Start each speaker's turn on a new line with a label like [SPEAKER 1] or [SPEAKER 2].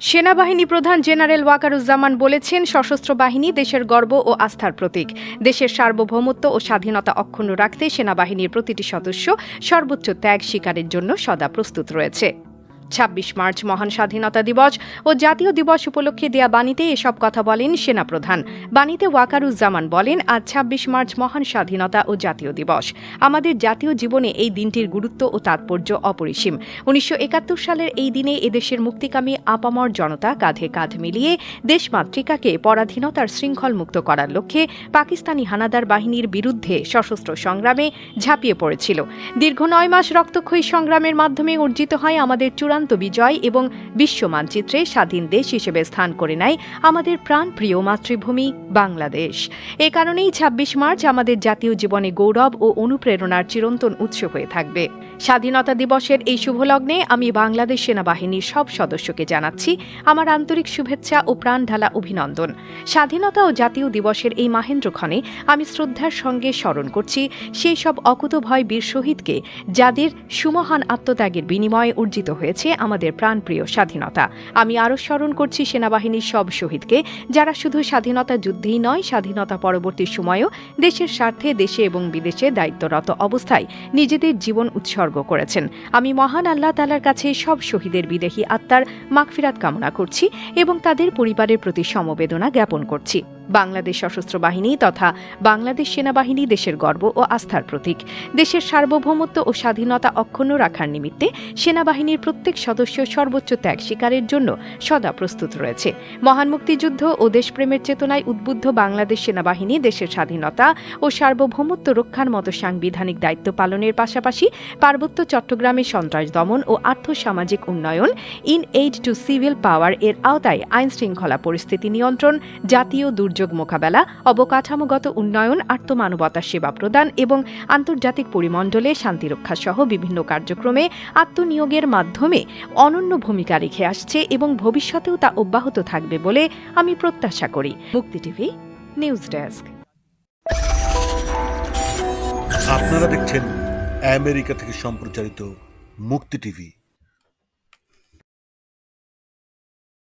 [SPEAKER 1] সেনাবাহিনী প্রধান জেনারেল ওয়াকারুজ্জামান বলেছেন, সশস্ত্র বাহিনী দেশের গর্ব ও আস্থার প্রতীক। দেশের সার্বভৌমত্ব ও স্বাধীনতা অক্ষুণ্ণ রাখতে সেনাবাহিনীর প্রতিটি সদস্য সর্বোচ্চ ত্যাগ শিকারের জন্য সদা প্রস্তুত রয়েছে। ছাব্বিশ মার্চ মহান স্বাধীনতা দিবস ও জাতীয় দিবস উপলক্ষে দেয়া বাণীতে এসব কথা বলেন সেনাপ্রধান। বাণীতে ওয়াকারুজ্জামান বলেন, আজ ছাব্বিশ মার্চ মহান স্বাধীনতা ও জাতীয় দিবস। আমাদের জাতীয় জীবনে এই দিনটির গুরুত্ব ও তাৎপর্য অপরিসীম। উনিশশো একাত্তর সালের এই দিনে এদেশের মুক্তিকামী আপামর জনতা কাঁধে কাঁধ মিলিয়ে দেশমাতৃকাকে পরাধীনতার শৃঙ্খল মুক্ত করার লক্ষ্যে পাকিস্তানি হানাদার বাহিনীর বিরুদ্ধে সশস্ত্র সংগ্রামে ঝাঁপিয়ে পড়েছিল। দীর্ঘ নয় মাস রক্তক্ষয়ী সংগ্রামের মাধ্যমে অর্জিত হয় আমাদের চূড়ান্ত বিজয় এবং বিশ্ব মানচিত্রে স্বাধীন দেশ হিসেবে স্থান করে নেয় আমাদের প্রাণপ্রিয় মাতৃভূমি বাংলাদেশ। এ কারণেই ছাব্বিশ মার্চ আমাদের জাতীয় জীবনে গৌরব ও অনুপ্রেরণার চিরন্তন উৎস হয়ে থাকবে। স্বাধীনতা দিবসের এই শুভলগ্নে আমি বাংলাদেশ সেনাবাহিনীর সব সদস্যকে জানাচ্ছি আমার আন্তরিক শুভেচ্ছা ও প্রাণঢালা অভিনন্দন। স্বাধীনতা ও জাতীয় দিবসের এই মাহেন্দ্রক্ষণে আমি শ্রদ্ধার সঙ্গে স্মরণ করছি সেই সব অকুতভয় বীর শহীদকে যাদের সুমহান আত্মত্যাগের বিনিময়ে অর্জিত হয়েছে আমাদের প্রাণপ্রিয় স্বাধীনতা। আমি আরও স্মরণ করছি সেনাবাহিনীর সব শহীদকে, যারা শুধু স্বাধীনতা যুদ্ধেই নয়, স্বাধীনতা পরবর্তী সময়েও দেশের স্বার্থে দেশে এবং বিদেশে দায়িত্বরত অবস্থায় নিজেদের জীবন উৎসর্গ করেছেন। আমি মহান আল্লাহ তালার কাছে সব শহীদের বিদেহী আত্মার মাগফিরাত কামনা করছি এবং তাদের পরিবারের প্রতি সমবেদনা জ্ঞাপন করছি। বাংলাদেশ সশস্ত্র বাহিনী তথা বাংলাদেশ সেনাবাহিনী দেশের গর্ব ও আস্থার প্রতীক। দেশের সার্বভৌমত্ব ও স্বাধীনতা অক্ষুণ্ণ রাখার নিমিত্তে সেনাবাহিনীর প্রত্যেক সদস্য সর্বোচ্চ ত্যাগ স্বীকারের জন্য সদা প্রস্তুত রয়েছে। মহান মুক্তিযুদ্ধ ও দেশপ্রেমের চেতনায় উদ্বুদ্ধ বাংলাদেশ সেনাবাহিনী দেশের স্বাধীনতা ও সার্বভৌমত্ব রক্ষার মতো সাংবিধানিক দায়িত্ব পালনের পাশাপাশি পার্বত্য চট্টগ্রামে সন্ত্রাস দমন ও আর্থসামাজিক উন্নয়ন in aid to civil power এর আওতায় আইন শৃঙ্খলা পরিস্থিতি নিয়ন্ত্রণ, জাতীয় দুর্যোগ মোকাবেলা, অবকাঠামোগত উন্নয়ন আত্মমানবতা সেবা প্রদান এবং আন্তর্জাতিক পরিমণ্ডলে শান্তিরক্ষা সহ বিভিন্ন কার্যক্রমে আত্মনিয়োগের মাধ্যমে অনন্য ভূমিকা রেখে আসছে এবং ভবিষ্যতেও তা অব্যাহত থাকবে বলে আমি প্রত্যাশা করি। মুক্তি টিভি, নিউজ ডেস্ক।
[SPEAKER 2] আপনারা দেখছেন আমেরিকা থেকে সম্প্রচারিত মুক্তি টিভি।